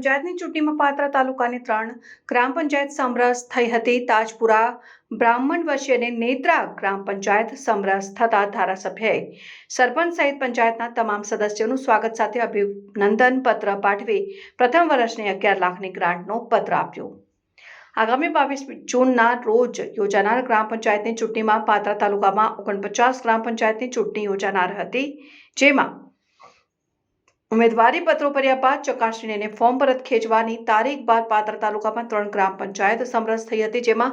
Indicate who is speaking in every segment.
Speaker 1: પંચાયતની ચૂંટણીમાં પાત્ર તાલુકાની ત્રણ, ગ્રામ પંચાયત સમરસ થઈ હતી તાજપુરા, બ્રાહ્મણ વચ્ચે અને નેત્રા ગ્રામ પંચાયત સમરસ થતા ધારાસભ્યએ સરપંચ સહિત પંચાયતના તમામ સદસ્યોનું સ્વાગત સાથે અભિનંદન પત્ર પાઠવી પ્રથમ વર્ષની અગિયાર લાખની ગ્રાન્ટનો પત્ર આપ્યો. આગામી બાવીસ જૂનના રોજ યોજાનાર ગ્રામ પંચાયતની ચૂંટણીમાં પાત્રા તાલુકામાં ઓગણપચાસ ગ્રામ પંચાયતની ચૂંટણી યોજાનાર હતી, જેમાં ઉમેદવારી પત્રો ભર્યા બાદ ચકાસણીને ફોર્મ પરત ખેંચવાની તારીખ બાદ પાત્રા તાલુકામાં ત્રણ ગ્રામ પંચાયત સમરસ થઈ હતી, જેમાં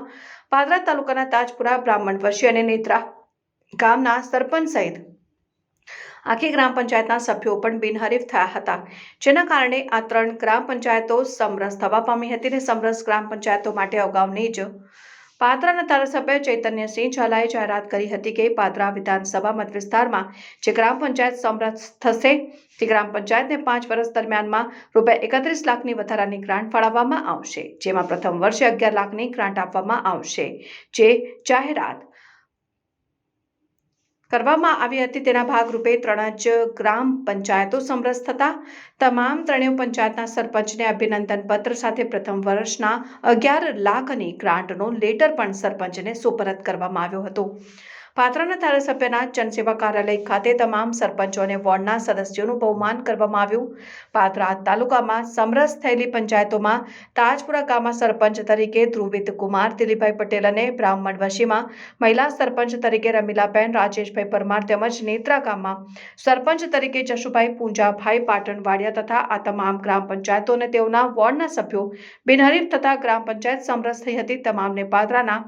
Speaker 1: પાદરા તાલુકાના તાજપુરા, બ્રાહ્મણ વર્ષી અને નેત્રા ગામના સરપંચ સહિત આખી ગ્રામ પંચાયતના સભ્યો પણ બિનહરીફ થયા હતા, જેના કારણે આ ત્રણ ગ્રામ પંચાયતો સમરસ થવા પામી હતી અને સમરસ ગ્રામ પંચાયતો માટે અગાઉની જ પાત્રાના ધારાસભ્ય ચૈતન્યસિંહ ઝાલાએ જાહેરાત કરી હતી કે પાત્રા વિધાનસભા મત વિસ્તારમાં જે ગ્રામ પંચાયત સમરસ થશે, તે ગ્રામ પંચાયતને પાંચ વર્ષ દરમિયાનમાં રૂપિયા એકત્રીસ લાખની વધારાની ગ્રાન્ટ ફાળવવામાં આવશે, જેમાં પ્રથમ વર્ષે અગિયાર લાખની ગ્રાન્ટ આપવામાં આવશે. જે જાહેરાત કરવામાં આવી હતી. તેના ભાગરૂપે ત્રણ જ ગ્રામ પંચાયતો સમરસ થતા. તમામ ત્રણેય પંચાયતના સરપંચને અભિનંદન પત્ર સાથે પ્રથમ વર્ષના અગિયાર લાખની ગ્રાન્ટનો લેટર પણ સરપંચને સુપરત કરવામાં આવ્યો હતો. પાત્રાના ધારાસભ્યના જનસેવા કાર્યાલય ખાતે તમામ સરપંચો અને વોર્ડના સદસ્યોનું બહુમાન કરવામાં આવ્યું. પાત્રા તાલુકામાં સમરસ થયેલી પંચાયતોમાં તાજપુરા ગામમાં સરપંચ તરીકે ધ્રુવિત કુમાર, દિલીપભાઈ પટેલ અને બ્રાહ્મણ વશીમાં મહિલા સરપંચ તરીકે રમીલાબેન, રાજેશભાઈ પરમાર તેમજ નેત્રા ગામમાં સરપંચ તરીકે જશુભાઈ પૂંજાભાઈ પાટણવાડિયા તથા આ તમામ ગ્રામ પંચાયતો અને તેઓના વોર્ડના સભ્યો બિનહરીફ તથા ગ્રામ પંચાયત સમરસ થઈ હતી. તમામને પાત્રાના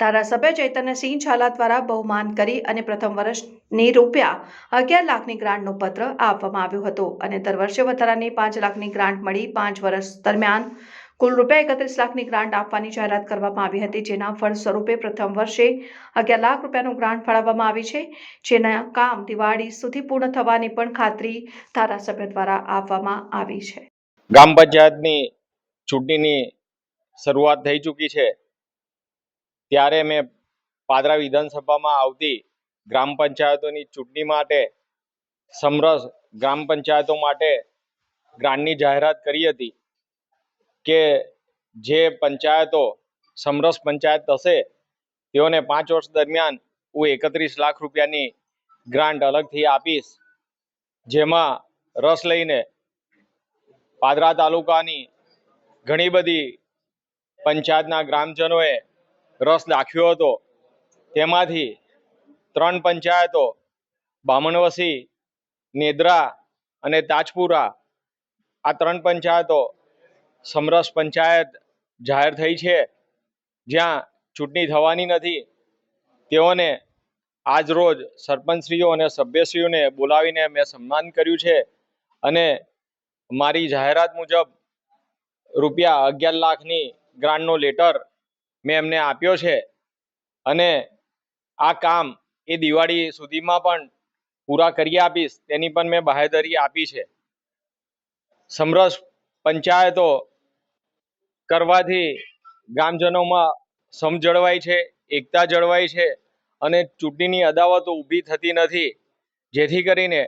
Speaker 1: ધારાસભ્ય ચૈતન્યસિંહ ઝાલા દ્વારા બહુમાન કરી અને પ્રથમ વર્ષની રૂપિયા અગિયાર લાખની ગ્રાન્ટનો પત્ર આપવામાં આવ્યો હતો અને દર વર્ષે વધારાની પાંચ લાખની ગ્રાન્ટ મળી પાંચ વર્ષ દરમિયાન કુલ રૂપિયા એકત્રીસ લાખની ગ્રાન્ટ આપવાની જાહેરાત કરવામાં આવી હતી, જેના ફળ સ્વરૂપે પ્રથમ વર્ષે અગિયાર લાખ રૂપિયાનું ગ્રાન્ટ ફાળવવામાં આવી છે, જેના કામ દિવાળી સુધી પૂર્ણ થવાની પણ ખાતરી ધારાસભ્ય દ્વારા આપવામાં આવી છે.
Speaker 2: ગ્રામ પંચાયતની ચૂંટણીની શરૂઆત થઈ ચૂકી છે. ત્યારે મેં પાદરા વિધાનસભામાં આવતી ગ્રામ પંચાયતોની ચૂંટણી માટે સમરસ ગ્રામ પંચાયતો માટે ગ્રાન્ટની જાહેરાત કરી હતી કે જે પંચાયતો સમરસ પંચાયત થશે તેઓને પાંચ વર્ષ દરમિયાન હું એકત્રીસ લાખ રૂપિયાની ગ્રાન્ટ અલગથી આપીશ, જેમાં રસ લઈને પાદરા તાલુકાની ઘણી બધી પંચાયતના ગ્રામજનોએ રસ દાખ્યો હતો. તેમાંથી ત્રણ પંચાયતો, બામણવસી, નેદ્રા અને તાજપુરા. આ ત્રણ પંચાયતો સમરસ પંચાયત જાહેર થઈ છે. જ્યાં ચૂંટણી થવાની નથી. તેઓને આજ રોજ સરપંચશ્રીઓ અને સભ્યશ્રીઓને બોલાવીને મેં સન્માન કર્યું છે અને મારી જાહેરાત મુજબ રૂપિયા અગિયાર લાખની ગ્રાન્ટનો લેટર મેં એમને આપ્યો છે. અને આ કામ એ દિવાળી સુધીમાં પણ પૂરા કરી આપીશ. તેની પણ મેં બાહેધરી આપી છે. સમરસ પંચાયતો કરવાથી ગામજનોમાં સમ જળવાય છે, એકતા જળવાય છે અને ચૂંટણીની અદાવતો ઊભી થતી નથી. જેથી કરીને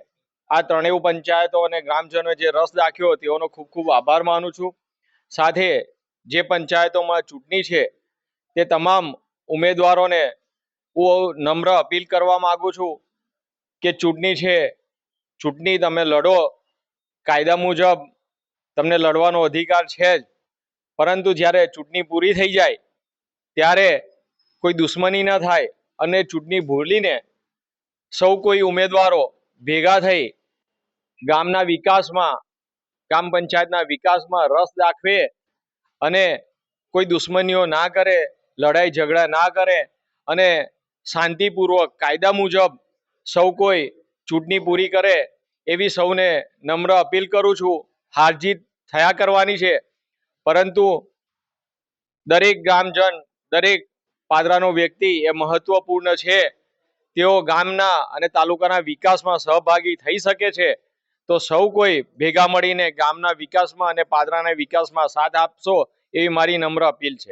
Speaker 2: આ ત્રણેય પંચાયતો અને ગ્રામજનોએ જે રસ દાખ્યો તેઓનો ખૂબ ખૂબ આભાર માનું છું. સાથે જે પંચાયતોમાં ચૂંટણી છે તે તમામ ઉમેદવારોને હું નમ્ર અપીલ કરવા માગું છું કે ચૂંટણી છે, ચૂંટણી તમે લડો. કાયદા મુજબ તમને લડવાનો અધિકાર છે જ. પરંતુ જ્યારે ચૂંટણી પૂરી થઈ જાય, ત્યારે કોઈ દુશ્મની ન થાય અને ચૂંટણી ભૂલીને સૌ કોઈ ઉમેદવારો ભેગા થઈ ગામના વિકાસમાં ગ્રામ પંચાયતના વિકાસમાં રસ દાખવે અને કોઈ દુશ્મનીઓ ના કરે લડાઈ ઝઘડા ના કરે અને શાંતિપૂર્વક કાયદા મુજબ સૌ કોઈ ચૂંટણી પૂરી કરે એવી સૌને નમ્ર અપીલ કરું છું. હાર જીત થયા કરવાની છે. પરંતુ દરેક ગામજન, દરેક પાદરાનો વ્યક્તિ એ મહત્વપૂર્ણ છે. તેઓ ગામના અને તાલુકાના વિકાસમાં સહભાગી થઈ શકે છે. તો સૌ કોઈ ભેગા મળીને ગામના વિકાસમાં અને પાદરાના વિકાસમાં સાથ આપશો એવી મારી નમ્ર અપીલ છે.